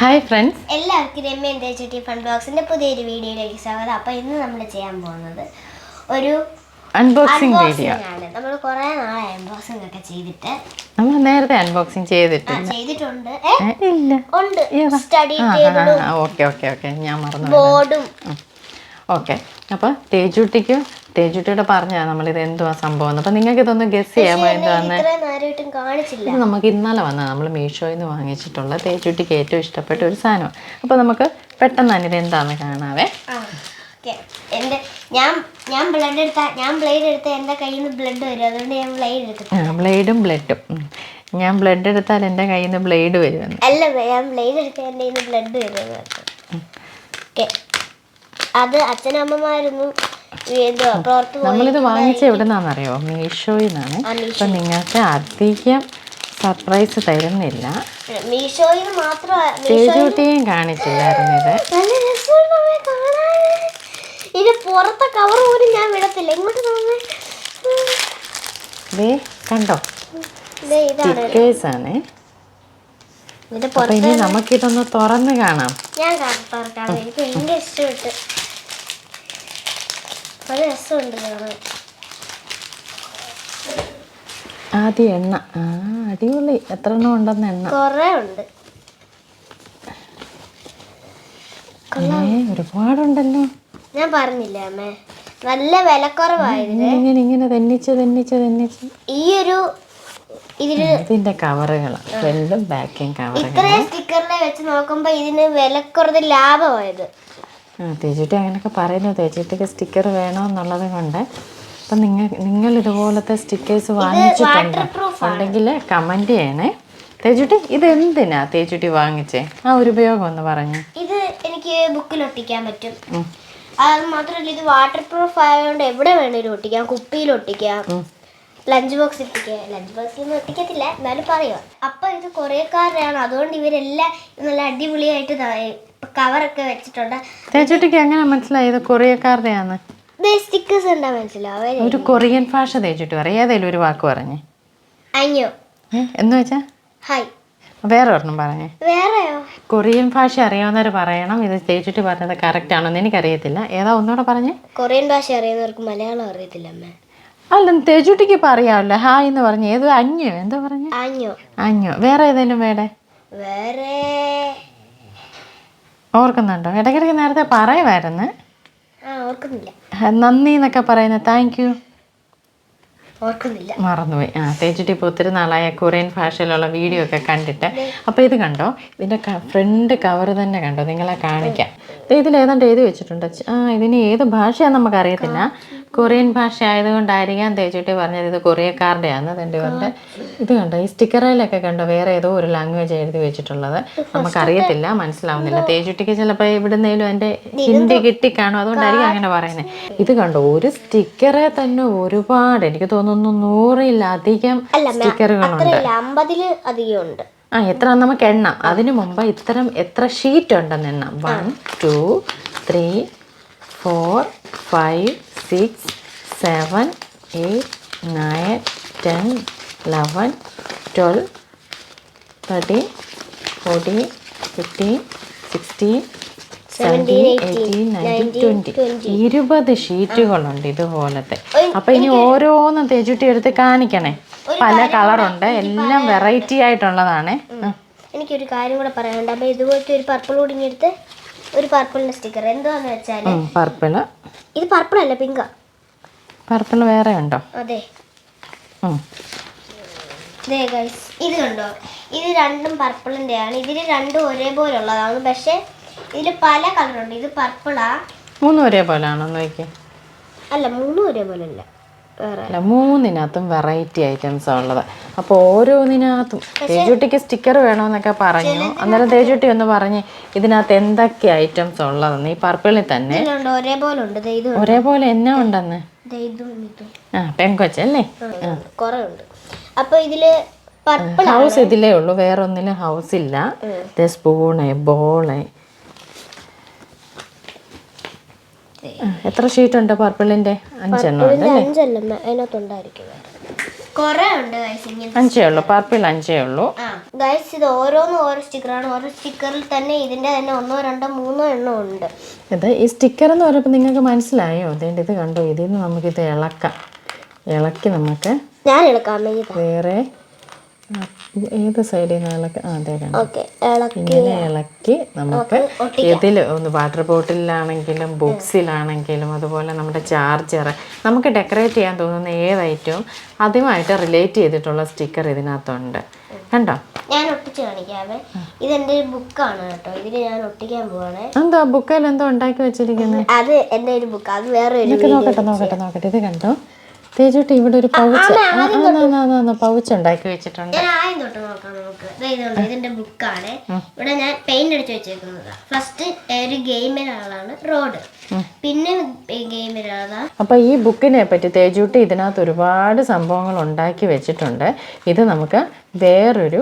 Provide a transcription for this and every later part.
Hi friends എല്ലാവർക്കും രമ്യ എന്താ ചുട്ടി fun ബോക്സിന്റെ പുതിയൊരു വീഡിയോയിലേക്ക് സ്വാഗതം. അപ്പൊ ഇന്ന് നമ്മൾ ചെയ്യാൻ പോകുന്നത് ഒരു അൺബോക്സിംഗ് വീഡിയോ ആണ്. നമ്മൾ കുറെ നാളെ അൺബോക്സിംഗ് ഒക്കെ ചെയ്തിട്ട്. നമ്മൾ നേരത്തെ അൺബോക്സിംഗ് ചെയ്തിട്ടുണ്ട്. ചെയ്തിട്ടുണ്ട്. ഇല്ല. ഉണ്ട്. സ്റ്റഡി ടേബിളും ഓക്കെ ഓക്കെ ഓക്കെ. ഞാൻ മറന്നു ബോർഡും ഓക്കെ. അപ്പോൾ തേജുട്ടിക്ക് തേജുട്ടിയുടെ പറഞ്ഞാ നമ്മളിത് എന്തുവാ സംഭവം അപ്പൊ നിങ്ങൾക്ക് ഇതൊന്ന് ഗസ് ചെയ്യാമോ എന്തുവാന്ന് ഇത് നമുക്ക് ഇന്നലെ വന്ന നമ്മൾ മീഷോയിൽ നിന്ന് വാങ്ങിച്ചിട്ടുള്ള തേജുട്ടിക്ക് ഏറ്റവും ഇഷ്ടപ്പെട്ട ഒരു സാധനം അപ്പൊ നമുക്ക് പെട്ടെന്ന് തന്നെ ഇത് എന്താന്ന് കാണാവേ. ഞാൻ ഞാൻ ബ്ലഡ് എടുത്ത ഞാൻ ബ്ലേഡ് എടുത്ത എന്റെ കയ്യിൽ നിന്ന് ബ്ലഡ് വരും. അതുകൊണ്ട് ഞാൻ ബ്ലേഡ് എടുക്കും ബ്ലേഡും ബ്ലഡും ഞാൻ ബ്ലഡ് എടുത്താൽ എന്റെ കയ്യിൽ നിന്ന് ബ്ലേഡ് വരുമെന്ന്. അല്ല ഞാൻ ബ്ലേഡ് എടുത്താൽ എന്റെ കയ്യിൽ നിന്ന് ബ്ലഡ് വരുമെന്ന് അത് അച്ഛനമ്മമാരൊന്നും നമ്മളിത് വാങ്ങിച്ച എവിടെ നിന്നാണെന്നറിയോ മീഷോയിൽ നിന്നാണ് അപ്പൊ നിങ്ങൾക്ക് അധികം സർപ്രൈസ് തരുന്നില്ല. തേജൂട്ടിയും കാണിച്ചില്ലായിരുന്നു ഇത്. ഇത് പുറത്തെ കവർ പോലും ഞാൻ വിടത്തില്ല. ഇങ്ങോട്ട് ദേ കണ്ടോ? സ്റ്റിക്കേഴ്സ് ആണ്. അപ്പൊ ഇനി നമുക്കിതൊന്ന് തുറന്ന് കാണാം. ഞാൻ തുറക്കാം. എനിക്ക് ഭയങ്കര ഇഷ്ടപ്പെട്ടു. നല്ല രസമുണ്ട് കാണാൻ. ആദ്യം എണ്ണ. ആ അടിപൊളി. എത്ര എണ്ണം ഉണ്ടെന്ന് എണ്ണ. കൊറേ ഉണ്ട്. ഏ ഒരുപാടുണ്ടല്ലോ. ഞാൻ പറഞ്ഞില്ല അമ്മേ? നല്ല വിലക്കുറവായിരുന്നു ഇങ്ങനെ ഇങ്ങനെ ഇങ്ങനെ തെന്നിച്ച് തെന്നിച്ച് തെന്നിച്ച്. ഈ ഒരു ഇതിന്റെ കവറുകൾ ഫ്രണ്ടും ബാക്കും കവറുകൾ ഇത്രയും സ്റ്റിക്കറിനെ വെച്ച് നോക്കുമ്പോ ഇതിന് വിലക്കുറത് ലാഭമായത്. ആ തേച്ചിട്ട് അങ്ങനെയൊക്കെ പറയുന്നു. തേച്ചിട്ടൊക്കെ സ്റ്റിക്കർ വേണമെന്നുള്ളത് കൊണ്ട്. അപ്പം നിങ്ങൾ നിങ്ങൾ ഇതുപോലത്തെ സ്റ്റിക്കേഴ്സ് വാങ്ങിച്ചിട്ടുണ്ട്? ഉണ്ടെങ്കിൽ കമന്റ് ചെയ്യണേ. തേച്ചുട്ടി ഇത് എന്തിനാ തേച്ചുട്ടി വാങ്ങിച്ചേ? ആ ഒരു ഉപയോഗം ഒന്ന് പറഞ്ഞു. ഇത് എനിക്ക് ബുക്കിൽ ഒട്ടിക്കാൻ പറ്റും. അത് മാത്രമല്ല ഇത് വാട്ടർ പ്രൂഫ് ആയതുകൊണ്ട് എവിടെ വേണേലും ഒട്ടിക്കാം. കുപ്പിയിൽ ഒട്ടിക്കാം. ലഞ്ച് ബോക്സ് ഒട്ടിക്കാം ലഞ്ച് ബോക്സിൽ ഒന്നും ഒട്ടിക്കത്തില്ല. എന്നാലും പറയുക അപ്പൊ ഇത് കുറേക്കാരുടെയാണ് അതുകൊണ്ട് ഇവരെല്ലാം നല്ല അടിപൊളിയായിട്ട് കവറൊക്കെ വെച്ചിട്ടുണ്ട്. തേച്ചുട്ടിക്ക് എങ്ങനെ മനസ്സിലായത്? കൊറിയക്കാരുടെയാന്ന് സ്റ്റിക്കേഴ്സ് ഉണ്ടാ മനസ്സിലാവേ ഒരു കൊറിയൻ ഭാഷ തേച്ചിട്ട് പറയും. ഏതെങ്കിലും ഒരു വാക്ക് പറഞ്ഞു. അയ്യോ എന്ന് വെച്ചാ? ഹായ് വേറെ ഒരെണ്ണം പറഞ്ഞേ. വേറെയോ? കൊറിയൻ ഭാഷ അറിയാവുന്നവർ പറയണം. ഇത് തേച്ചിട്ട് പറഞ്ഞത് കറക്റ്റ് ആണെന്ന് എനിക്കറിയത്തില്ല. ഏതാ ഒന്നുകൂടെ പറഞ്ഞേ? കൊറിയൻ ഭാഷ അറിയുന്നവർക്ക് മലയാളം അറിയത്തില്ല അമ്മ. അല്ല തേജുട്ടിക്ക് ഇപ്പൊ അറിയാമല്ലോ. ഹായ് എന്ന് പറഞ്ഞു. ഏത് അഞ്ഞോ? എന്താ പറഞ്ഞു? അഞ്ഞോ. അഞ്ഞോ. വേറെ ഏതെങ്കിലും വേടെ വേറെ ഓർക്കുന്നുണ്ടോ? ഇടയ്ക്കിടയ്ക്ക് നേരത്തെ പറയുമായിരുന്നു. ഓർക്കുന്നില്ല. നന്ദി എന്നൊക്കെ പറയുന്നത് താങ്ക് യു ഓർക്കുന്നില്ല. മറന്നുപോയി. ആ തേച്ചിട്ട് ഇപ്പോൾ ഒത്തിരി നാളായ കൊറിയൻ ഭാഷയിലുള്ള വീഡിയോ ഒക്കെ കണ്ടിട്ട്. അപ്പോൾ ഇത് കണ്ടോ? ഇതിന്റെ ഫ്രണ്ട് കവർ തന്നെ കണ്ടോ? നിങ്ങളെ കാണിക്കാം. ദേ ഇതിൽ ഏതാണ്ട് എഴുതി വെച്ചിട്ടുണ്ട്. ആ ഇതിന് ഏത് ഭാഷയാണെന്ന് നമുക്കറിയത്തില്ല. കൊറിയൻ ഭാഷ ആയതുകൊണ്ടായിരിക്കാം തേച്ചിട്ട് പറഞ്ഞത് ഇത് കൊറിയക്കാരുടെയാണ് അതിന്റെ കൊണ്ട് ഇത് കണ്ടോ? ഈ സ്റ്റിക്കറിലൊക്കെ കണ്ടോ? വേറെ ഏതോ ഒരു ലാംഗ്വേജ് എഴുതി വെച്ചിട്ടുള്ളത്. നമുക്കറിയത്തില്ല മനസ്സിലാവുന്നില്ല. തേച്ചുട്ടിക്ക് ചിലപ്പോൾ എവിടുന്നേലും എന്റെ ഹിന്ദി കിട്ടിക്കാണോ? അതുകൊണ്ടായിരിക്കും അങ്ങനെ പറയുന്നത്. ഇത് കണ്ടോ? ഒരു സ്റ്റിക്കറെ തന്നെ ഒരുപാട്. എനിക്ക് തോന്നുന്നു നൂറിലധികം സ്റ്റിക്കറുകളുണ്ട്. അത്രയില്ല അമ്പതിൽ അധികം ഉണ്ട്. ആ എത്ര നമുക്ക് എണ്ണാം. അതിനു മുമ്പ് ഇത്തരം എത്ര ഷീറ്റ് ഉണ്ടെന്ന് എണ്ണാം. One two three four five six seven eight nine ten eleven twelve thirteen fourteen fifteen sixteen seventeen eighteen nineteen twenty ഇരുപത് ഷീറ്റുകളുണ്ട് ഇതുപോലത്തെ. അപ്പം ഇനി ഓരോന്നും തേച്ചുട്ടി എടുത്ത് കാണിക്കണേ. പല കളറുണ്ട്. എല്ലാം വെറൈറ്റി ആയിട്ടുള്ളതാണ്. എനിക്കൊരു കാര്യം കൂടെ പറയാനുണ്ട്. അപ്പൊ ഇതുപോലത്തെ ഒരു പർപ്പിൾ കൂടി എടുത്ത് ഒരു പർപ്പിളിന്റെ സ്റ്റിക്കർ എന്താന്ന് വെച്ചാൽ പർപ്പിൾ ഇത് പർപ്പിൾ അല്ല പിങ്കാ പർപ്പിൾ വേറെ ഉണ്ടോ? അതെ. ഇത് കണ്ടോ? ഇത് രണ്ടും പർപ്പിളിന്റെ ആണ് ഇതിൽ രണ്ടും ഒരേപോലെ ഉള്ളതാണ് പക്ഷെ ഇതിൽ പല കളറുണ്ട്. ഇത് പർപ്പിളാ. മൂന്നും ഒരേപോലെ ആണോ നോക്കി അല്ല മൂന്നും ഒരേപോലെ അല്ല അല്ല മൂന്നിനകത്തും വെറൈറ്റി ഐറ്റംസ് ഉള്ളത്. അപ്പോൾ ഓരോന്നിനകത്തും. തേജുട്ടിക്ക് സ്റ്റിക്കർ വേണമെന്നൊക്കെ പറഞ്ഞു. അന്നേരം തേജുട്ടി ഒന്ന് പറഞ്ഞ് ഇതിനകത്ത് എന്തൊക്കെ ഐറ്റംസ് ഉള്ളതെന്ന് ഈ പർപ്പിളിൽ തന്നെ. ഒരേപോലെ എന്നാ ഉണ്ടെന്ന്? ആ പെങ്കൊച്ചല്ലേ? അപ്പൊ ഇതിൽ പർപ്പിൾ ഹൗസ് ഇതിലേ ഉള്ളൂ. വേറെ ഒന്നിലും ഹൗസ് ഇല്ല സ്പൂണ് ബോൾ എത്ര ഷീറ്റ് ഉണ്ട് പർപ്പിളിന്റെ അഞ്ചെണ്ണം ഉണ്ട് അഞ്ചല്ല അതിനകത്തുണ്ടായിരിക്കും വേറെ. കൊറേ ഉണ്ട് ഗൈസ് ഇങ്ങനെ അഞ്ചേ ഉള്ളൂ പർപ്പിൾ അഞ്ചേ ഉള്ളൂ. ആ ഗൈസ് ഇത് ഓരോന്നും ഓരോ സ്റ്റിക്കറാണ് ഓരോ സ്റ്റിക്കറിൽ തന്നെ ഇതിന്റെ തന്നെ ഒന്നോ രണ്ടോ മൂന്നോ എണ്ണം ഉണ്ട്. ഇത് ഈ സ്റ്റിക്കർ എന്ന് പറയുമ്പോൾ നിങ്ങൾക്ക് മനസ്സിലായോ? അതേണ്ട ഇത് കണ്ടോ? ഇതിൽ നിന്ന് നമുക്കിത് ഇളക്കാം. ഇളക്കി നമുക്ക് ഞാൻ ഇളക്കാം വേറെ ഏത് സൈഡിൽ നിന്ന് ഇളക്കി? അതെ ഇങ്ങനെ ഇളക്കി നമുക്ക് ഇതിൽ ഒന്ന് വാട്ടർ ബോട്ടിലാണെങ്കിലും ബോക്സിലാണെങ്കിലും അതുപോലെ നമ്മുടെ ചാർജർ നമുക്ക് ഡെക്കറേറ്റ് ചെയ്യാൻ തോന്നുന്ന ഏത് ഐറ്റവും അതുമായിട്ട് റിലേറ്റ് ചെയ്തിട്ടുള്ള സ്റ്റിക്കർ ഇതിനകത്തുണ്ട്. കണ്ടോ? ഞാൻ ഒട്ടിച്ച് കാണിക്കാവേ. ഇതെന്റെ ബുക്കാണ് കേട്ടോ. ഇതിൽ ഞാൻ ഒട്ടിക്കാൻ പോവാണ്. എന്താ ബുക്കിൽ എന്തോ ഉണ്ടാക്കി വെച്ചിരിക്കുന്നത് അത് എന്റെ ഒരു ബുക്ക് അത് വേറെ നോക്കട്ടെ നോക്കട്ടെ നോക്കട്ടെ. ഇത് കണ്ടോ? തേജോട്ടി ഇവിടെ ഒരു പൗച്ച് പൗച്ച് ഉണ്ടാക്കി വെച്ചിട്ടുണ്ട്. ഞാൻ ആദ്യം തൊട്ട് നോക്കാം നമുക്ക്. ഇതുണ്ട് ഇതിന്റെ ബുക്കാണ്. ഇവിടെ ഞാൻ പെയിന്റ് അടിച്ച് വെച്ചേക്കുന്നത്. ഫസ്റ്റ് ഒരു ഗെയിമിനാളാണ് റോഡ്. പിന്നെ ഗെയിമിനാളാ അപ്പോൾ ഈ ബുക്കിനെ പറ്റി തേജൂട്ടി ഇതിനകത്ത് ഒരുപാട് സംഭവങ്ങൾ ഉണ്ടാക്കി വെച്ചിട്ടുണ്ട്. ഇത് നമുക്ക് വേറൊരു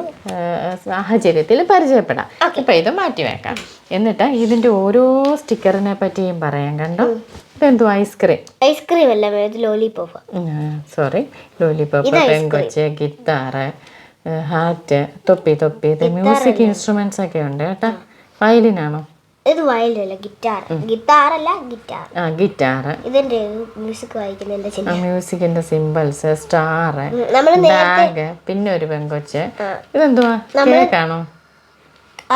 സാഹചര്യത്തിൽ പരിചയപ്പെടാം. ഇപ്പൊ ഇത് മാറ്റി വെക്കാം എന്നിട്ട് ഇതിന്റെ ഓരോ സ്റ്റിക്കറിനെ പറ്റിയും പറയാം കണ്ടോ? ഇതെന്തോ ഐസ്ക്രീം? ഐസ്ക്രീം അല്ല ഇത് ലോലിപോപ്പ് സോറി ലോലിപോപ്പ് പെങ്കൊച്ച് ഗിത്താറ് ഹാറ്റ് തൊപ്പി തൊപ്പി. ഇത് മ്യൂസിക് ഇൻസ്ട്രുമെന്റ്സ് ഒക്കെ ഉണ്ട് കേട്ടോ. വയലിനാണോ? ഇത് വയലല്ല ഗിറ്റാർ. ഗിറ്റാർ അല്ല ഗിറ്റാർ. ആ ഗിറ്റാർ. ഇതിന്റെ മ്യൂസിക് വായിക്കുന്നതിന്റെ ചിഹ്നം. മ്യൂസിക്കിന്റെ സിമ്പിൾസ് സ്റ്റാർ നമ്മൾ ബാഗ് പിന്നെ ഒരു പെങ്കൊച്ച്. ഇതെന്തുവാ? കേക്കാണോ?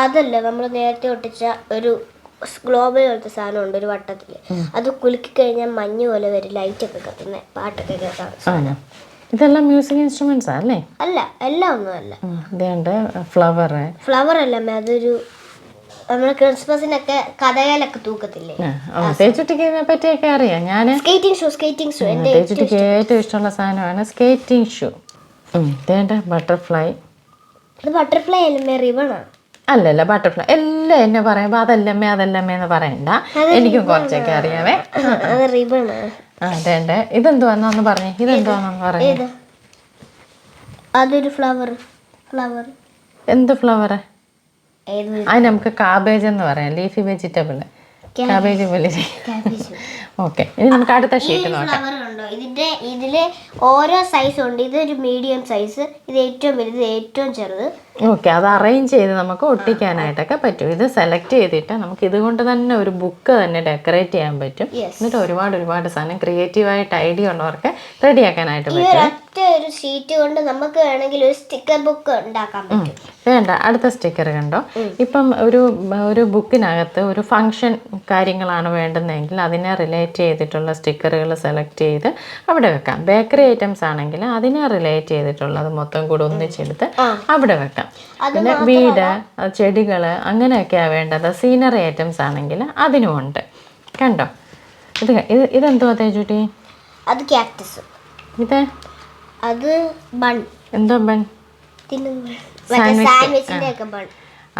അതല്ല നമ്മൾ നേരത്തെ ഒട്ടിച്ച ഒരു ഗ്ലോബൽ പോലത്തെ സാധനം ഉണ്ട് ഒരു വട്ടത്തിൽ അത് കുലുക്കി കഴിഞ്ഞാൽ മഞ്ഞ് പോലെ വരും ലൈറ്റ് ഒക്കെ കത്തുന്ന പാട്ടൊക്കെ കേൾക്കാം ആണോ? ഇതെല്ലാം മ്യൂസിക് ഇൻസ്ട്രുമെന്റ്സ് അല്ലേ? അല്ല എല്ലാം ഒന്നും അല്ല. ഇതുണ്ട് ഫ്ലവർ ഫ്ലവർ അല്ല അതൊരു നമ്മൾ ക്രിസ്മസിനൊക്കെ കഥകളൊക്കെ തൂക്കത്തില്ലേ? തേച്ചുട്ടിക്ക് ഇതിനെ പറ്റിയൊക്കെ അറിയാം. ഞാൻ സ്കേറ്റിംഗ് ഷൂ സ്കേറ്റിംഗ് ഷൂ തേച്ചുട്ടിക്ക് ഏറ്റവും ഇഷ്ടമുള്ള സാധനമാണ് സ്കേറ്റിംഗ് ഷൂ ഇതേണ്ട ബട്ടർഫ്ലൈ ഇത് ബട്ടർഫ്ലൈ അല്ലേ റിബണാ അല്ലല്ല ബട്ടർഫ്ലൈ എല്ലാം എന്നെ പറയുമ്പോൾ അതല്ലമ്മേ അതല്ലമ്മേ എന്ന് പറയണ്ട. എനിക്കും കുറച്ചൊക്കെ അറിയാവേ. അതെ അതെ ഇതെന്തുവാന്നൊന്ന് പറഞ്ഞേ. ഇതെന്തുവാന്നൊന്ന് പറഞ്ഞേ. അതൊരു ഫ്ലവർ ഫ്ലവർ എന്ത് ഫ്ലവർ അത് നമുക്ക് കാബേജ് എന്ന് പറയാം. ലീഫി വെജിറ്റബിൾ കാബേജ് പോലെ. ഓക്കെ ഇനി നമുക്ക് അടുത്ത ഷീറ്റ് നോക്കാം. ഇതിന്റെ ഇതിൽ ഓരോ സൈസ് ഉണ്ട്. ഇതൊരു മീഡിയം സൈസ് ഇത് ഏറ്റവും വലുത് ഏറ്റവും ചെറുത്. ഓക്കെ അത് അറേഞ്ച് ചെയ്ത് നമുക്ക് ഒട്ടിക്കാനായിട്ടൊക്കെ പറ്റും. ഇത് സെലക്ട് ചെയ്തിട്ട് നമുക്ക് ഇതുകൊണ്ട് തന്നെ ഒരു ബുക്ക് തന്നെ ഡെക്കറേറ്റ് ചെയ്യാൻ പറ്റും. എന്നിട്ട് ഒരുപാട് ഒരുപാട് സാധനം ക്രിയേറ്റീവായിട്ട് ഐഡിയ ഉള്ളവർക്ക് റെഡിയാക്കാനായിട്ട് ആക്കാനായിട്ട് പറ്റും. ഒരു ഷീറ്റ് കൊണ്ട് നമുക്ക് വേണമെങ്കിൽ ഒരു സ്റ്റിക്കർ ബുക്ക് ഉണ്ടാക്കാൻ പറ്റും. വേണ്ട അടുത്ത സ്റ്റിക്കർ കണ്ടോ? ഇപ്പം ഒരു ഒരു ബുക്കിനകത്ത് ഒരു ഫങ്ഷൻ കാര്യങ്ങളാണ് വേണ്ടുന്നതെങ്കിൽ അതിനെ റിലേറ്റ് ചെയ്തിട്ടുള്ള സ്റ്റിക്കറുകൾ സെലക്ട് ചെയ്ത് അവിടെ വെക്കാം. ബേക്കറി ഐറ്റംസ് ആണെങ്കിൽ അതിനെ റിലേറ്റ് ചെയ്തിട്ടുള്ളത് മൊത്തം കൂടെ ഒന്നിച്ചെടുത്ത് അവിടെ വെക്കാം. പിന്നെ വീട് ചെടികൾ അങ്ങനെയൊക്കെയാണ് വേണ്ടത്. സീനറി ഐറ്റംസ് ആണെങ്കിൽ അതിനുമുണ്ട് കണ്ടോ? ഇത് ഇത് ഇതെന്തുവാ തേജുട്ടി? അത് ക്യാക്ടസ്. ഇത്? അത് ബൺ. എന്തോ ബൺ?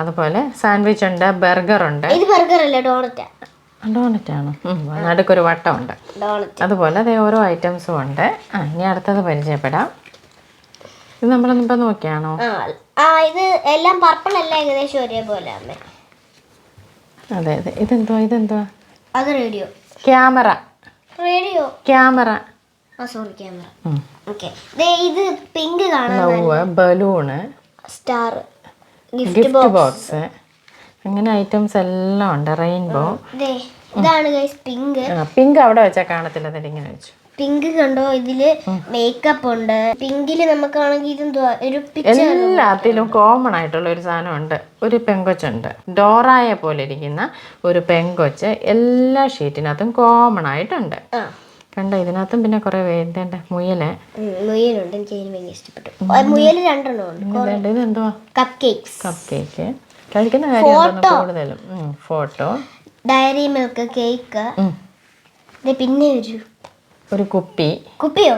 അതുപോലെ സാൻഡ്വിച്ച് ഉണ്ട് ബർഗർ ഉണ്ട് ഇത് ബർഗർ അല്ല ഡോണറ്റ് ഡോണറ്റ് ആണ് നടുക്കൊരു വട്ടമുണ്ട്. അതുപോലെ അതേ ഓരോ ഐറ്റംസും ഉണ്ട്. ആ ഇനി അടുത്തത് പരിചയപ്പെടാം. ഇത് നമ്മളൊന്നിപ്പോൾ നോക്കിയാണോ? ആ ഇത് എല്ലാം പർപ്പിൾ അല്ല ഏകദേശം ഒരേപോലെ അമ്മേ അതെ അതെ. ഇതെന്തോ ഇതെന്തോ അത് റേഡിയോ ക്യാമറ. Radio camera. ആ സോറി ക്യാമറ. ഓക്കെ ഇത് പിങ്ക് കാണാൻ ബലൂണ് സ്റ്റാർ ഗിഫ്റ്റ് ബോക്സ് അങ്ങനെ ഐറ്റംസ് എല്ലാം ഉണ്ട് റെയിൻബോ ഇതാണ് ഗൈസ് പിങ്ക് പിങ്ക് അവിടെ വെച്ചാൽ കാണത്തില്ല അതിൽ ഇങ്ങനെ വെച്ചു. പിങ്ക് കണ്ടോ? ഇതിൽ മേക്കപ്പ് ഉണ്ട്. പിങ്കിൽ നമുക്കാണെങ്കിൽ ഇതെന്തുവാ? ഒരു പിക്ചർ എല്ലാത്തിലും കോമൺ ആയിട്ടുള്ള ഒരു സാധനം ഉണ്ട് ഒരു പെങ്കൊച്ചുണ്ട്. ഡോറായെ പോലെ ഇരിക്കുന്ന ഒരു പെങ്കൊച്ച് എല്ലാ ഷീറ്റിനകത്തും കോമൺ ആയിട്ടുണ്ട്. കണ്ട? ഇതിനകത്തും പിന്നെ കുറെ വേണ്ട മുയൽ. മുയലുണ്ട്. എനിക്ക് അതിന് ഭയങ്കര ഇഷ്ടപ്പെട്ടു. മുയൽ രണ്ടെണ്ണം ഉണ്ട് ഇതെന്തുവാ കപ്പ് കേക്ക്സ് കപ്പ് കേക്ക് കഴിക്കുന്ന കാര്യം കൂടുതലും? ഫോട്ടോ ഡയറി മിൽക്ക് കേക്ക് പിന്നെ ഒരു ഒരു കുപ്പി. കുപ്പിയോ?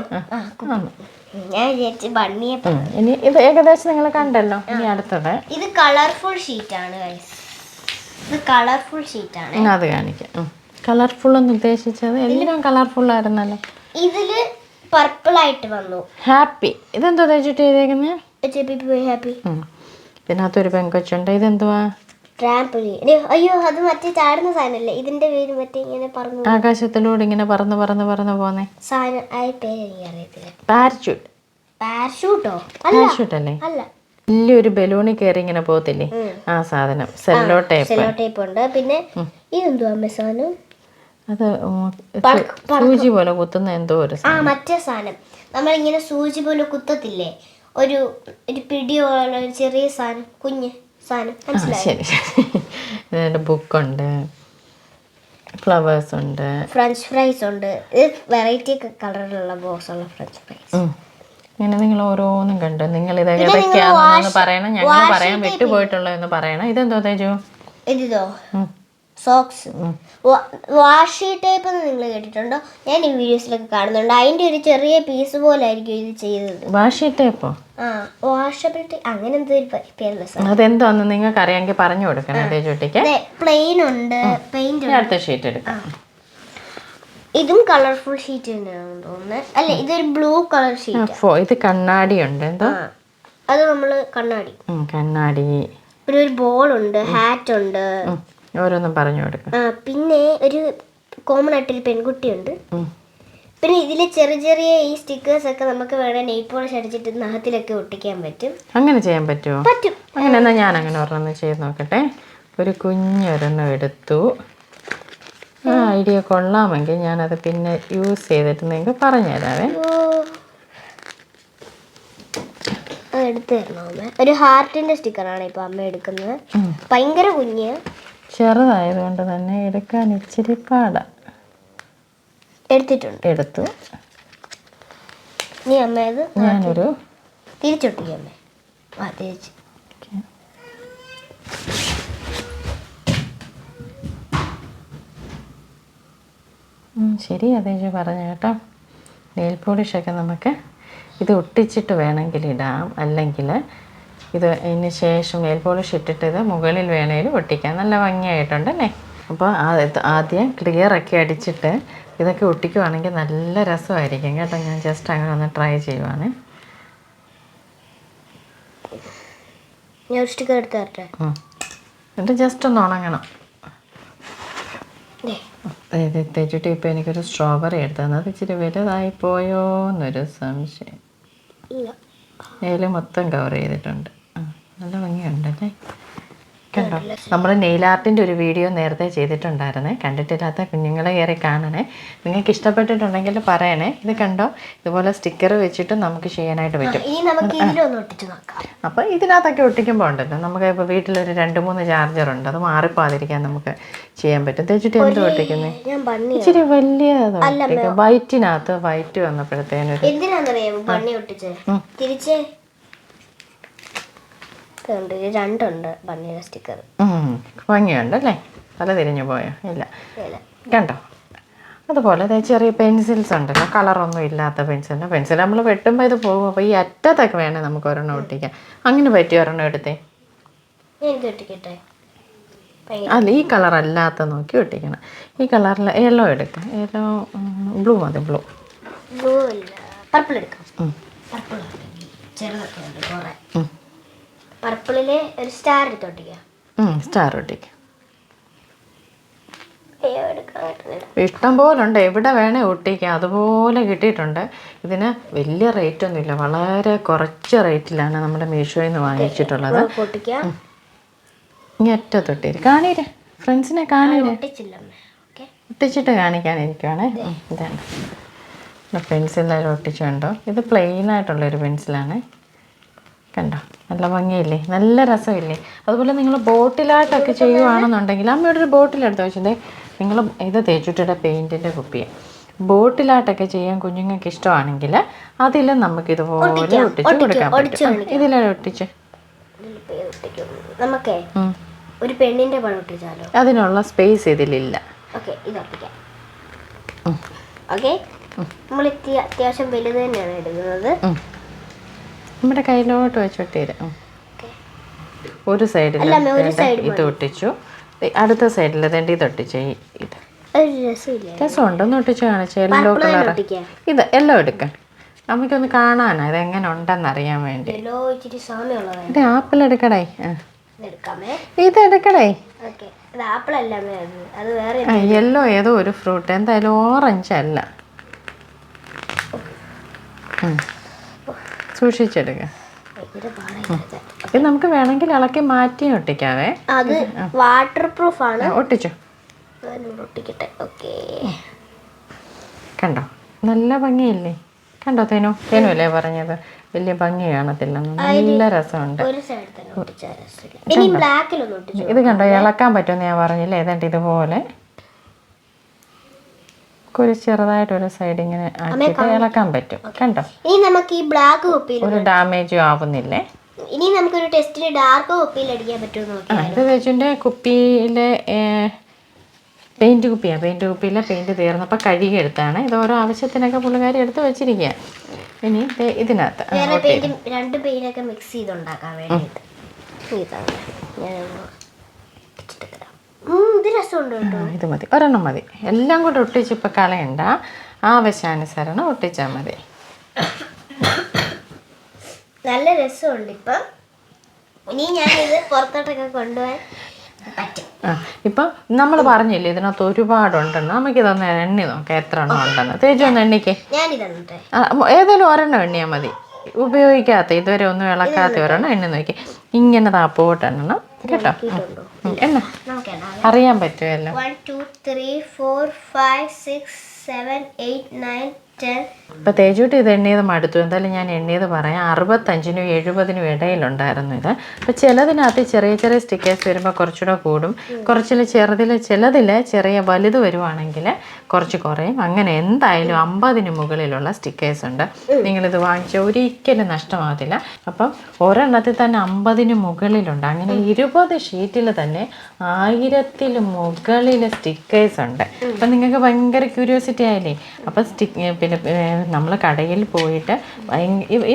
ഞാൻ വിചാരിച്ചു ബണ്ണിയെ. ഇനി ഇത് ഏകദേശം നിങ്ങൾ കണ്ടല്ലോ. ഇനി അടുത്തത്. ഇത് കളർഫുൾ ഷീറ്റ് ആണ് ഇത് കളർഫുൾ ഷീറ്റ് ആണ് അത് കാണിക്കാം. കളർഫുൾ എന്ന് ഉദ്ദേശിച്ചത് എല്ലാം കളർഫുൾ ആയിരുന്നല്ലോ. ഇതിൽ പർപ്പിൾ ആയിട്ട് വന്നു. ഹാപ്പി ഇതെന്തോ ഉദ്ദേശിച്ചിട്ട് ചെയ്തേക്കുന്നത് ഹാപ്പി ഇതിനകത്തൊരു പെങ്കൊച്ചുണ്ട് ഇതെന്തുവാ? ട്രാംപൊലി അയ്യോ അത് മറ്റേ ചാടുന്ന സാധനല്ലേ? ഇതിന്റെ പേര് മറ്റേ ഇങ്ങനെ പറഞ്ഞു ആകാശത്തിലൂടെ ഇങ്ങനെ പറന്ന് പറന്ന് പറന്ന് പോന്നെ. സാധനം ആ പേര് എനിക്ക് അറിയത്തില്ല പാരച്യൂട്ട് പാരച്യൂട്ടോ അല്ല. പാരഷൂട്ട് അല്ലേ? അല്ല. വലിയൊരു ബലൂണി കയറി ഇങ്ങനെ പോകത്തില്ലേ? ആ സാധനം. സെല്ലോ ടേപ്പ് സെല്ലോ ടേപ്പ് ഉണ്ട്. പിന്നെ ഇതെന്തോ സാധനം? അത് സൂചി പോലെ കുത്തുന്ന എന്തോ ഒരു ആ മറ്റേ സാധനം. നമ്മളിങ്ങനെ സൂചി പോലെ കുത്തത്തില്ലേ? ഒരു ഒരു പിടി പോലെ ഒരു ചെറിയ സാധനം. കുഞ്ഞ്. ശരി ശരി. ബുക്കുണ്ട്. ഫ്ലവേഴ്സ് ഉണ്ട് ഫ്രഞ്ച് ഫ്രൈസ് ഉണ്ട്. വെറൈറ്റി കളറിലുള്ള ബോക്സ് ഉള്ള ഫ്രഞ്ച് ഫ്രൈസ്. ഇങ്ങനെ നിങ്ങൾ ഓരോന്നും കണ്ടു നിങ്ങൾ ഇത് ഏതൊക്കെയാണെന്ന് പറയണം. ഞങ്ങൾ പറയാൻ വിട്ടുപോയിട്ടുള്ളതെന്ന് പറയണം. ഇതെന്തോ തേജു? ഇതോ ഉം. സോക്സ് വാഷി ടൈപ്പ് എന്ന് നിങ്ങൾ കേട്ടിട്ടുണ്ടോ? ഞാൻ ഈ വീഡിയോസിലൊക്കെ കാണുന്നുണ്ട്. അതിന്റെ ഒരു ചെറിയ പീസ് പോലെ ആയിരിക്കും ഇത് ചെയ്തത്. വാഷി ടൈപ്പോ ആ വാഷബിൾ ടൈപ്പ് അങ്ങനെ എന്തോ ഒരു പേ- പേരുള്ള സാധനം. അതെന്തോന്ന് നിങ്ങൾക്ക് അറിയാമെങ്കിൽ പറഞ്ഞു കൊടുക്കണം പ്ലെയിൻ ഉണ്ട്. പെയിന്റ് ഉണ്ട്. അടുത്ത ഷീറ്റ് എടുക്കാം. ഇതും കളർഫുൾ ഷീറ്റ് തന്നെയാണെന്ന് തോന്നുന്നത് അല്ല ഇതൊരു ബ്ലൂ കളർ ഷീറ്റ് ഇത് കണ്ണാടി ഉണ്ട്. എന്തോ? അത് നമ്മൾ കണ്ണാടി. കണ്ണാടി. പിന്നെ ഒരു ബോൾ ഉണ്ട് ഹാറ്റ് ഉണ്ട്. ഓരോന്നും പറഞ്ഞു കൊടുക്കാം. ആ പിന്നെ ഒരു കോമൺ ആയിട്ടൊരു പെൺകുട്ടിയുണ്ട്. പിന്നെ ഇതിൽ ചെറിയ ചെറിയ ഈ സ്റ്റിക്കേഴ്സ് ഒക്കെ നമുക്ക് വേണേ നെയ്റ്റ് പോളിഷ് അടിച്ചിട്ട് നഖത്തിലൊക്കെ ഒട്ടിക്കാൻ പറ്റും. അങ്ങനെ ചെയ്യാൻ പറ്റുമോ പറ്റും. അങ്ങനെ എന്നാൽ ഞാൻ അങ്ങനെ ഒരെണ്ണം ചെയ്ത് നോക്കട്ടെ. ഒരു കുഞ്ഞൊരെണ്ണം എടുത്തു. ആ ഐഡിയ കൊള്ളാമെങ്കിൽ ഞാനത് പിന്നെ യൂസ് ചെയ്തിട്ട് നിങ്ങൾക്ക് പറഞ്ഞുതരാവേ എടുത്തു തരണോ ഒരു ഹാർട്ടിന്റെ സ്റ്റിക്കറാണ് ഇപ്പൊ അമ്മ എടുക്കുന്നത്. ഭയങ്കര കുഞ്ഞ്. ചെറുതായതുകൊണ്ട് തന്നെ എടുക്കാൻ ഇച്ചിരി പാടാ. എടുത്തിട്ടുണ്ട്. എടുത്തു. നീ അമ്മയത് ഞാനൊരു തിരിച്ചൊട്ടിക്കാം അമ്മ ആ തിരിച്ച് ശരി അതേജ് പറഞ്ഞു കേട്ടോ. നെയിൽ പോളിഷൊക്കെ നമുക്ക് ഇത് ഒട്ടിച്ചിട്ട് വേണമെങ്കിൽ ഇടാം. അല്ലെങ്കിൽ ഇത് അതിന് ശേഷം നെയിൽ പോളിഷ് ഇട്ടിട്ട് ഇത് മുകളിൽ വേണേലും ഒട്ടിക്കാം. നല്ല ഭംഗിയായിട്ടുണ്ടല്ലേ അപ്പോൾ ആദ്യം ക്ലിയർ ഒക്കെ അടിച്ചിട്ട് ഇതൊക്കെ ഒട്ടിക്കുവാണെങ്കിൽ നല്ല രസമായിരിക്കും കേട്ടോ. ഞാൻ ജസ്റ്റ് അങ്ങനെ ഒന്ന് ട്രൈ ചെയ്യുവാണ്. എന്നിട്ട് ജസ്റ്റ് ഒന്ന് ഉണങ്ങണം. അതായത് തെച്ചിട്ട് ഇപ്പോൾ എനിക്കൊരു സ്ട്രോബെറി എടുത്തു തന്നത് ഇച്ചിരി വലുതായി പോയോ എന്നൊരു സംശയം മൊത്തം കവർ ചെയ്തിട്ടുണ്ട്. നല്ല ഭംഗിയുണ്ടല്ലേ? കണ്ടോ? നമ്മൾ നെയിൽ ആർട്ടിന്റെ ഒരു വീഡിയോ നേരത്തെ ചെയ്തിട്ടുണ്ടായിരുന്നേ. കണ്ടിട്ടില്ലാത്ത കുഞ്ഞുങ്ങളെ കയറി കാണണേ. നിങ്ങൾക്ക് ഇഷ്ടപ്പെട്ടിട്ടുണ്ടെങ്കിൽ പറയണേ. ഇത് കണ്ടോ? ഇതുപോലെ സ്റ്റിക്കർ വെച്ചിട്ട് നമുക്ക് ചെയ്യാനായിട്ട് പറ്റും. അപ്പോൾ ഇതിനകത്തൊക്കെ ഒട്ടിക്കുമ്പോൾ ഉണ്ടല്ലോ. നമുക്ക് ഇപ്പോൾ വീട്ടിലൊരു രണ്ട് മൂന്ന് ചാർജർ ഉണ്ട്. അത് മാറിപ്പോകാതിരിക്കാൻ നമുക്ക് ചെയ്യാൻ പറ്റും. തേച്ചിട്ട് എന്ത് ഒട്ടിക്കുന്നത് ഇച്ചിരി വലിയ വൈറ്റിനകത്ത് വൈറ്റ് വന്നപ്പോഴത്തേനൊരു. തിരിച്ച്? ഇതുണ്ട് ഇത് രണ്ടുണ്ട് ബണ്ണിയുടെ സ്റ്റിക്കർ ഭംഗിയുണ്ട് അല്ലേ തല തിരിഞ്ഞു പോയോ? ഇല്ല. കണ്ടോ? അതുപോലെ ചെറിയ പെൻസിൽസ് ഉണ്ടല്ലോ. കളറൊന്നും ഇല്ലാത്ത പെൻസിൽ. പെൻസിൽ നമ്മൾ വെട്ടുമ്പോൾ ഇത് പോകും. അപ്പോൾ ഈ അറ്റത്തൊക്കെ വേണേൽ നമുക്ക് ഒരെണ്ണം ഒട്ടിക്കാം. അങ്ങനെ പറ്റിയ ഒരെണ്ണം എടുത്തേ? അല്ല ഈ കളർ അല്ലാത്ത നോക്കി ഒട്ടിക്കണം. ഈ കളറിൽ യെല്ലോ എടുക്കാം. യെല്ലോ ബ്ലൂ മതി ബ്ലൂ. ബ്ലൂ പർപ്പിൾ എടുക്കാം. പർപ്പിൾ ചെറുതൊക്കെ ഉണ്ട് കുറെ. പർപ്പിളിൽ ഒരു സ്റ്റാർ എടുത്ത് ഒട്ടിക്കാം സ്റ്റാർ ഒട്ടിക്കാം ഇഷ്ടം പോലെ ഉണ്ട് എവിടെ വേണേ ഒട്ടിക്കാം. അതുപോലെ കിട്ടിയിട്ടുണ്ട്. ഇതിന് വലിയ റേറ്റ് ഒന്നുമില്ല വളരെ കുറച്ച് റേറ്റിലാണ് നമ്മുടെ മീഷോയിൽ നിന്ന് വാങ്ങിച്ചിട്ടുള്ളത് ഇനി ഒറ്റ തൊട്ടി കാണീര് ഫ്രണ്ട്സിനെ കാണീര് ഒട്ടിച്ചിട്ട് കാണിക്കാനിരിക്കുവാണേ ഉം, ഇതാണ്. പെൻസിലായാലും ഒട്ടിച്ചുണ്ടോ ഇത് പ്ലെയിൻ ആയിട്ടുള്ള ഒരു പെൻസിലാണ് കണ്ടോ? നല്ല ഭംഗിയില്ലേ? നല്ല രസമില്ലേ? അതുപോലെ നിങ്ങൾ ബോട്ടിലായിട്ടൊക്കെ ചെയ്യുവാണെന്നുണ്ടെങ്കിൽ അമ്മയുടെ ഒരു ബോട്ടിലെടുത്ത് വെച്ചതേ നിങ്ങൾ ഇത് തേച്ചുട്ടിയുടെ പെയിന്റിന്റെ കുപ്പിയെ. ബോട്ടിലായിട്ടൊക്കെ ചെയ്യാൻ കുഞ്ഞുങ്ങൾക്ക് ഇഷ്ടമാണെങ്കിൽ അതിൽ നമുക്ക് ഇതുപോലെ ഒട്ടിച്ച് കൊടുക്കാൻ പറ്റും. ഇതിലെ ഒട്ടിച്ച്. നമുക്കേ ഒരു പെണ്ണിന്റെ പഴം ഒട്ടിച്ചാലോ? അതിനുള്ള സ്പേസ് ഇതിലില്ല. ഓക്കെ ഇത് ഒട്ടിക്കാം. ഓക്കെ? നമ്മൾ അത്യാവശ്യം വലുത് തന്നെയാണ് എടുക്കുന്നത്. നമ്മുടെ കയ്യിലോട്ട് വെച്ചോട്ട് ഓക്കെ. ഒരു സൈഡിൽ ഇത് ഒട്ടിച്ചു. അടുത്ത സൈഡിൽ രണ്ട് ഇത് ഒട്ടിച്ചു. ഇത്. രസമുണ്ടെന്ന് ഒട്ടിച്ചു കാണിച്ചു. യെല്ലോ തന്നെ കളർ ഇത് എല്ലോ എടുക്കാം. നമുക്കൊന്ന് കാണാനാ ഇത് എങ്ങനെ ഉണ്ടെന്ന് അറിയാൻ വേണ്ടി. ഇത് ആപ്പിൾ എടുക്കടേ. ഇത് എടുക്കടേ. യെല്ലോ ഏതോ ഒരു ഫ്രൂട്ട് എന്തായാലും ഓറഞ്ച് അല്ല. സൂക്ഷിച്ചെടുക്കുക ഇത് നമുക്ക് വേണമെങ്കിൽ ഇളക്കി മാറ്റി ഒട്ടിക്കാവേ. അത് വാട്ടർ പ്രൂഫ് ആണ്. ഒട്ടിച്ചോ? ഒട്ടിക്കട്ടെ. ഓക്കെ. കണ്ടോ? നല്ല ഭംഗിയില്ലേ? കണ്ടോ തേനു? തേനു അല്ലേ പറഞ്ഞത്? വലിയ ഭംഗി കാണത്തില്ലെന്ന് നല്ല രസമുണ്ട്. ഇത് കണ്ടോ? ഇളക്കാൻ പറ്റുമെന്ന് ഞാൻ പറഞ്ഞില്ലേ? ഏതാണ്ട് ഇതുപോലെ. ഒരു ചെറുതായിട്ടൊരു സൈഡ് ഇങ്ങനെ ആക്കിയിട്ട് ഇളക്കാൻ പറ്റും. കണ്ടോ? ഇനി നമുക്ക് ഈ ബ്ലാക്ക് കുപ്പിയിൽ ഒരു ഡാമേജും ആവുന്നില്ലേ? ഇനി നമുക്കൊരു ടെസ്റ്റിന് ഡാർക്ക് കുപ്പിയിൽ അടിക്കാൻ പറ്റുമോ ഇത് വെച്ചിന്റെ കുപ്പിയിലെ പെയിന്റ് കുപ്പിയാണ് പെയിന്റ് കുപ്പിയിലെ പെയിന്റ് തീർന്നപ്പോൾ കഴുകിയെടുത്താണ് ഇത് ഓരോ ആവശ്യത്തിനൊക്കെ പുള്ളിക്കാരി എടുത്ത് വെച്ചിരിക്കുക ഇനി ഇതിനകത്ത്. രണ്ട് പെയിന്റൊക്കെ മിക്സ് ചെയ്തുണ്ടാക്കാൻ വേണ്ടിയിട്ട്. ഇതാണ്. ഉം, ഇത് മതി. ഒരെണ്ണം മതി. എല്ലാം കൂടെ ഒട്ടിച്ച് ഇപ്പം കളയണ്ട. ആവശ്യാനുസരണം ഒട്ടിച്ചാൽ മതി. നല്ല രസമുണ്ട് ഇപ്പം. ഇനി ഞാൻ ഇത് പുറത്തോട്ടൊക്കെ കൊണ്ടുപോകാൻ ഇപ്പം നമ്മൾ പറഞ്ഞില്ലേ ഇതിനകത്ത് ഒരുപാടുണ്ടെന്ന്. നമുക്കിതൊന്ന് എണ്ണി നോക്കാം. എത്ര എണ്ണം ഉണ്ടെന്ന്. തേജു ഒന്ന് എണ്ണിക്കേ. ഏതെങ്കിലും ഒരെണ്ണം എണ്ണിയാൽ മതി. ഉപയോഗിക്കാത്ത ഇതുവരെ ഒന്നും ഇളക്കാത്ത ഒരെണ്ണം എണ്ണ നോക്കി. ഇങ്ങനെ താപ്പോട്ട് എണ്ണണം കേട്ടോ എണ്ണ. അറിയാൻ പറ്റുമല്ലോ. One two three four five six seven eight nine ഇപ്പം തേജൂട്ടി ഇത് എണ്ണിയത് മടുത്തു. എന്തായാലും ഞാൻ എണ്ണിയത് പറയാം. അറുപത്തഞ്ചിനും എഴുപതിനും ഇടയിലുണ്ടായിരുന്നു ഇത്. അപ്പോൾ ചിലതിനകത്ത് ചെറിയ ചെറിയ സ്റ്റിക്കേഴ്സ് വരുമ്പോൾ കുറച്ചുകൂടെ കൂടും. കുറച്ചിൽ ചെറുതിൽ ചിലതിൽ ചെറിയ വലുത് വരുവാണെങ്കിൽ കുറച്ച് കുറയും. അങ്ങനെ എന്തായാലും അമ്പതിന് മുകളിലുള്ള സ്റ്റിക്കേഴ്സ് ഉണ്ട്. നിങ്ങളിത് വാങ്ങിച്ച ഒരിക്കലും നഷ്ടമാകത്തില്ല. അപ്പം ഒരെണ്ണത്തിൽ തന്നെ അമ്പതിന് മുകളിലുണ്ട്. അങ്ങനെ ഇരുപത് ഷീറ്റിൽ തന്നെ ആയിരത്തിൽ മുകളിൽ സ്റ്റിക്കേഴ്സ് ഉണ്ട്. അപ്പം നിങ്ങൾക്ക് ഭയങ്കര ക്യൂരിയോസിറ്റി ആയില്ലേ? അപ്പം സ്റ്റിക്ക് പിന്നെ നമ്മൾ കടയിൽ പോയിട്ട്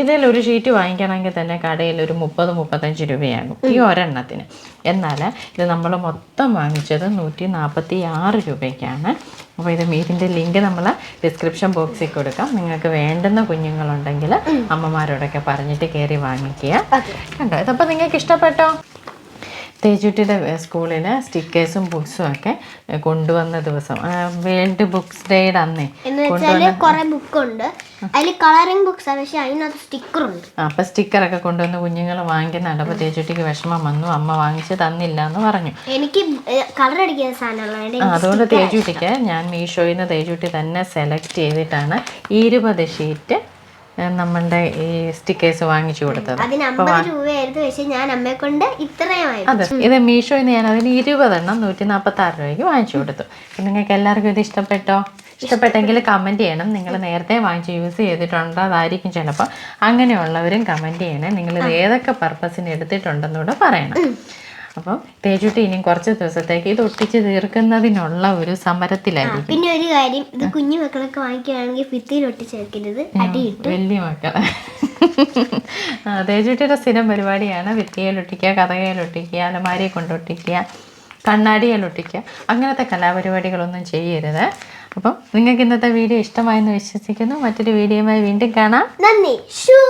ഇതിൽ ഒരു ഇതിലൊരു ഷീറ്റ് വാങ്ങിക്കണമെങ്കിൽ തന്നെ കടയിൽ ഒരു മുപ്പത് മുപ്പത്തഞ്ച് രൂപയാകും ഈ ഒരെണ്ണത്തിന്. എന്നാൽ ഇത് നമ്മൾ മൊത്തം വാങ്ങിച്ചത് നൂറ്റി നാൽപ്പത്തി ആറ് രൂപയ്ക്കാണ്. അപ്പോൾ ഇത് ഇതിന്റെ ലിങ്ക് നമ്മൾ ഡിസ്ക്രിപ്ഷൻ ബോക്സിൽ കൊടുക്കാം. നിങ്ങൾക്ക് വേണ്ടുന്ന കുഞ്ഞുങ്ങളുണ്ടെങ്കിൽ അമ്മമാരോടൊക്കെ പറഞ്ഞിട്ട് കയറി വാങ്ങിക്കുക. കണ്ടോ? ഇതപ്പോൾ നിങ്ങൾക്ക് ഇഷ്ടപ്പെട്ടോ? തേജുട്ടിയുടെ സ്കൂളിൽ സ്റ്റിക്കേഴ്സും ബുക്സും ഒക്കെ കൊണ്ടുവന്ന ദിവസം. വേൾഡ് ബുക്സ് ഡേയുടെ അന്നേ കൊണ്ടുവന്ന ബുക്കുണ്ട്. അതിൽ കളറിംഗ് ബുക്സ് പക്ഷെ അതിനകത്ത് സ്റ്റിക്കർ ഉണ്ട്. ആ, അപ്പം സ്റ്റിക്കറൊക്കെ കൊണ്ടുവന്ന് കുഞ്ഞുങ്ങൾ വാങ്ങിക്കുന്നുണ്ട് അപ്പോൾ തേജുട്ടിക്ക് വിഷമം വന്നു. അമ്മ വാങ്ങിച്ച് തന്നില്ല എന്ന് പറഞ്ഞു. എനിക്ക് കളർ അടിക്കുന്ന സാധനമുള്ള അതുകൊണ്ട് തേജുട്ടിക്ക് ഞാൻ മീഷോയിൽ നിന്ന് തേജുട്ടി തന്നെ സെലക്ട് ചെയ്തിട്ടാണ് ഇരുപത് ഷീറ്റ് നമ്മളുടെ ഈ സ്റ്റിക്കേഴ്സ് വാങ്ങിച്ചു കൊടുത്തത്. അതിന് അമ്പത് രൂപയായിരുന്നു. പക്ഷെ ഞാൻ അമ്മയെ കൊണ്ട് ഇത്രയുമായിരുന്നു അതെ. ഇത് മീഷോയിൽ നിന്ന് ഞാൻ അതിന് ഇരുപതെണ്ണം നൂറ്റി നാൽപ്പത്തി ആറ് രൂപയ്ക്ക് വാങ്ങിച്ചു കൊടുത്തു. നിങ്ങൾക്ക് എല്ലാവർക്കും ഇത് ഇഷ്ടപ്പെട്ടോ? ഇഷ്ടപ്പെട്ടെങ്കിൽ കമന്റ് ചെയ്യണം. നിങ്ങൾ നേരത്തെ വാങ്ങിച്ച് യൂസ് ചെയ്തിട്ടുണ്ടോ. അതായിരിക്കും ചിലപ്പോൾ അങ്ങനെയുള്ളവരും കമന്റ് ചെയ്യണേ. നിങ്ങൾ ഇത് ഏതൊക്കെ പർപ്പസിന് എടുത്തിട്ടുണ്ടെന്നൂടെ പറയണം. അപ്പം തേജുട്ടി ഇനിയും കുറച്ച് ദിവസത്തേക്ക് ഇത് ഒട്ടിച്ച് തീർക്കുന്നതിനുള്ള ഒരു സമരത്തിലായിരിക്കും. പിന്നെ ഒരു കാര്യം ഇത് കുഞ്ഞു മക്കളൊക്കെ വാങ്ങിക്കുകയാണെങ്കിൽ ഭിത്തിയിൽ ഒട്ടിച്ചേർക്കരുത് അടിയിട്ട്. വലിയ മക്കളെ. ആ, തേജുട്ടിയുടെ സ്ഥിരം പരിപാടിയാണ് ഭിത്തിയിലൊട്ടിക്കുക കഥകയിലൊട്ടിക്കുക അലമാരിയെ കൊണ്ടൊട്ടിക്കുക കണ്ണാടിയിലൊട്ടിക്കുക അങ്ങനത്തെ കലാപരിപാടികളൊന്നും ചെയ്യരുത്. അപ്പം നിങ്ങൾക്ക് ഇന്നത്തെ വീഡിയോ ഇഷ്ടമായെന്ന് വിശ്വസിക്കുന്നു. മറ്റൊരു വീഡിയോയുമായി വീണ്ടും കാണാം. നന്ദി. ഷൂ.